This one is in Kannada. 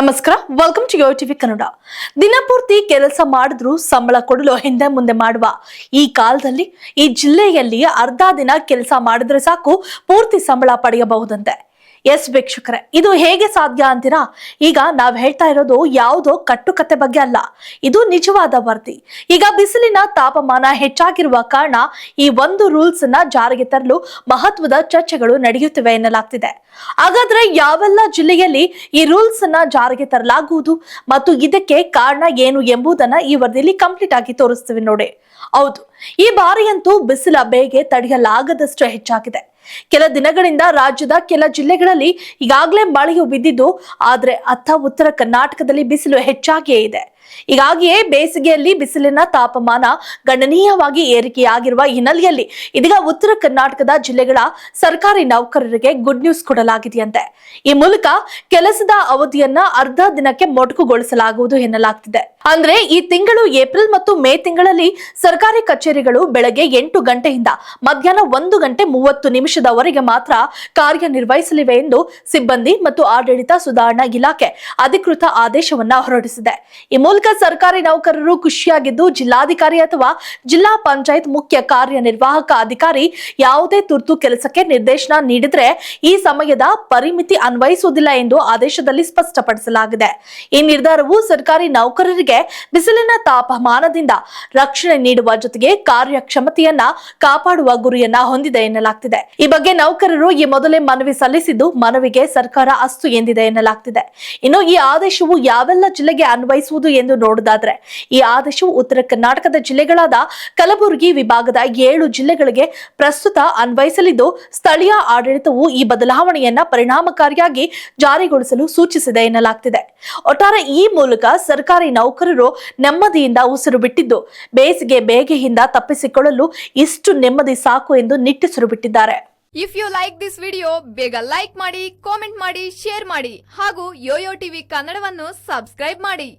ನಮಸ್ಕಾರ. Welcome to yo TV Kannada ದಿನಪೂರ್ತಿ ಕೆಲಸ ಮಾಡಿದ್ರು ಸಂಬಳ ಕೊಡಲು ಹಿಂದೆ ಮುಂದೆ ಮಾಡುವ. ಈ ಕಾಲದಲ್ಲಿ ಈ ಜಿಲ್ಲೆಯಲ್ಲಿ ಅರ್ಧ ದಿನ ಕೆಲಸ ಮಾಡಿದ್ರೆ ಸಾಕು, ಪೂರ್ತಿ ಸಂಬಳ ಪಡೆಯಬಹುದಂತೆ. ಎಸ್ ಭಿಕ್ಷುಕರೇ ಇದು ಹೇಗೆ ಸಾಧ್ಯ ಅಂತೀರಾ? ಈಗ ನಾವ್ ಹೇಳ್ತಾ ಇರೋದು ಯಾವುದೋ ಕಟ್ಟುಕತೆ ಬಗ್ಗೆ ಅಲ್ಲ, ಇದು ನಿಜವಾದ ವರದಿ. ಈಗ ಬಿಸಿಲಿನ ತಾಪಮಾನ ಹೆಚ್ಚಾಗಿರುವ ಕಾರಣ ಈ ಒಂದು ರೂಲ್ಸ್ನ ಜಾರಿಗೆ ತರಲು ಮಹತ್ವದ ಚರ್ಚೆಗಳು ನಡೆಯುತ್ತಿವೆ ಎನ್ನಲಾಗ್ತಿದೆ. ಹಾಗಾದ್ರೆ ಯಾವೆಲ್ಲ ಜಿಲ್ಲೆಯಲ್ಲಿ ಈ ರೂಲ್ಸ್ನ ಜಾರಿಗೆ ತರಲಾಗುವುದು ಮತ್ತು ಇದಕ್ಕೆ ಕಾರಣ ಏನು ಎಂಬುದನ್ನ ಈ ವರದಿಯಲ್ಲಿ ಕಂಪ್ಲೀಟ್ ಆಗಿ ತೋರಿಸ್ತೀವಿ ನೋಡಿ. ಹೌದು, ಈ ಬಾರಿಯಂತೂ ಬಿಸಿಲ ಬೇಗೆ ತಡೆಯಲಾಗದಷ್ಟು ಹೆಚ್ಚಾಗಿದೆ. ಕೆಲ ದಿನಗಳಿಂದ ರಾಜ್ಯದ ಕೆಲ ಜಿಲ್ಲೆಗಳಲ್ಲಿ ಈಗಾಗಲೇ ಮಳೆಯು ಬಿದ್ದಿದ್ದು, ಆದ್ರೆ ಅತ್ತ ಉತ್ತರ ಕರ್ನಾಟಕದಲ್ಲಿ ಬಿಸಿಲು ಹೆಚ್ಚಾಗಿಯೇ ಇದೆ. ಹೀಗಾಗಿಯೇ ಬೇಸಿಗೆಯಲ್ಲಿ ಬಿಸಿಲಿನ ತಾಪಮಾನ ಗಣನೀಯವಾಗಿ ಏರಿಕೆಯಾಗಿರುವ ಹಿನ್ನೆಲೆಯಲ್ಲಿ ಇದೀಗ ಉತ್ತರ ಕರ್ನಾಟಕದ ಜಿಲ್ಲೆಗಳ ಸರ್ಕಾರಿ ನೌಕರರಿಗೆ ಗುಡ್ ನ್ಯೂಸ್ ಕೊಡಲಾಗಿದೆಯಂತೆ. ಈ ಮೂಲಕ ಕೆಲಸದ ಅವಧಿಯನ್ನ ಅರ್ಧ ದಿನಕ್ಕೆ ಮೊಟಕುಗೊಳಿಸಲಾಗುವುದು ಎನ್ನಲಾಗ್ತಿದೆ. ಅಂದ್ರೆ ಈ ತಿಂಗಳು ಏಪ್ರಿಲ್ ಮತ್ತು ಮೇ ತಿಂಗಳಲ್ಲಿ ಸರ್ಕಾರಿ ಕಚೇರಿಗಳು ಬೆಳಗ್ಗೆ ಎಂಟು ಗಂಟೆಯಿಂದ ಮಧ್ಯಾಹ್ನ ಒಂದು ಗಂಟೆ ಮೂವತ್ತು ನಿಮಿಷದವರೆಗೆ ಮಾತ್ರ ಕಾರ್ಯನಿರ್ವಹಿಸಲಿವೆ ಎಂದು ಸಿಬ್ಬಂದಿ ಮತ್ತು ಆಡಳಿತ ಸುಧಾರಣಾ ಇಲಾಖೆ ಅಧಿಕೃತ ಆದೇಶವನ್ನ ಹೊರಡಿಸಿದೆ. ಈ ಮೂಲಕ ಸರ್ಕಾರಿ ನೌಕರರು ಖುಷಿಯಾಗಿದ್ದು, ಜಿಲ್ಲಾಧಿಕಾರಿ ಅಥವಾ ಜಿಲ್ಲಾ ಪಂಚಾಯತ್ ಮುಖ್ಯ ಕಾರ್ಯನಿರ್ವಾಹಕ ಅಧಿಕಾರಿ ಯಾವುದೇ ತುರ್ತು ಕೆಲಸಕ್ಕೆ ನಿರ್ದೇಶನ ನೀಡಿದ್ರೆ ಈ ಸಮಯದ ಪರಿಮಿತಿ ಅನ್ವಯಿಸುವುದಿಲ್ಲ ಎಂದು ಆದೇಶದಲ್ಲಿ ಸ್ಪಷ್ಟಪಡಿಸಲಾಗಿದೆ. ಈ ನಿರ್ಧಾರವು ಸರ್ಕಾರಿ ನೌಕರರಿಗೆ ಬಿಸಿಲಿನ ತಾಪಮಾನದಿಂದ ರಕ್ಷಣೆ ನೀಡುವ ಜೊತೆಗೆ ಕಾರ್ಯಕ್ಷಮತೆಯನ್ನ ಕಾಪಾಡುವ ಗುರಿಯನ್ನ ಹೊಂದಿದೆ ಎನ್ನಲಾಗ್ತಿದೆ. ಈ ಬಗ್ಗೆ ನೌಕರರು ಈ ಮೊದಲೇ ಮನವಿ ಸಲ್ಲಿಸಿದ್ದು ಮನವಿಗೆ ಸರ್ಕಾರ ಅಸ್ತು ಎಂದಿದೆ ಎನ್ನಲಾಗ್ತಿದೆ. ಇನ್ನು ಈ ಆದೇಶವು ಯಾವೆಲ್ಲ ಜಿಲ್ಲೆಗೆ ಅನ್ವಯಿಸುವುದು ಎಂದು ನೋಡುವುದಾದ್ರೆ ಈ ಆದೇಶವು ಉತ್ತರ ಕರ್ನಾಟಕದ ಜಿಲ್ಲೆಗಳಾದ ಕಲಬುರಗಿ ವಿಭಾಗದ ಏಳು ಜಿಲ್ಲೆಗಳಿಗೆ ಪ್ರಸ್ತುತ ಅನ್ವಯಿಸಲಿದ್ದು, ಸ್ಥಳೀಯ ಆಡಳಿತವು ಈ ಬದಲಾವಣೆಯನ್ನ ಪರಿಣಾಮಕಾರಿಯಾಗಿ ಜಾರಿಗೊಳಿಸಲು ಸೂಚಿಸಿದೆ ಎನ್ನಲಾಗ್ತಿದೆ. ಒಟ್ಟಾರೆ ಈ ಮೂಲಕ ಸರ್ಕಾರಿ ನೌಕರರು ನೆಮ್ಮದಿಯಿಂದ ಉಸಿರು ಬಿಟ್ಟಿದ್ದು. ಬೇಸಿಗೆ ಬೇಗೆಯಿಂದ ತಪ್ಪಿಸಿಕೊಳ್ಳಲು ಇಷ್ಟು ನೆಮ್ಮದಿ ಸಾಕು ಎಂದು ನಿಟ್ಟುಸಿರು ಬಿಟ್ಟಿದ್ದಾರೆ. If you like this video ಬೇಗ ಲೈಕ್ ಮಾಡಿ ಕಾಮೆಂಟ್ ಮಾಡಿ ಶೇರ್ ಮಾಡಿ ಹಾಗೂ ಯೋಯೋ ಟಿವಿ ಕನ್ನಡವನ್ನು ಸಬ್ಸ್ಕ್ರೈಬ್ ಮಾಡಿ.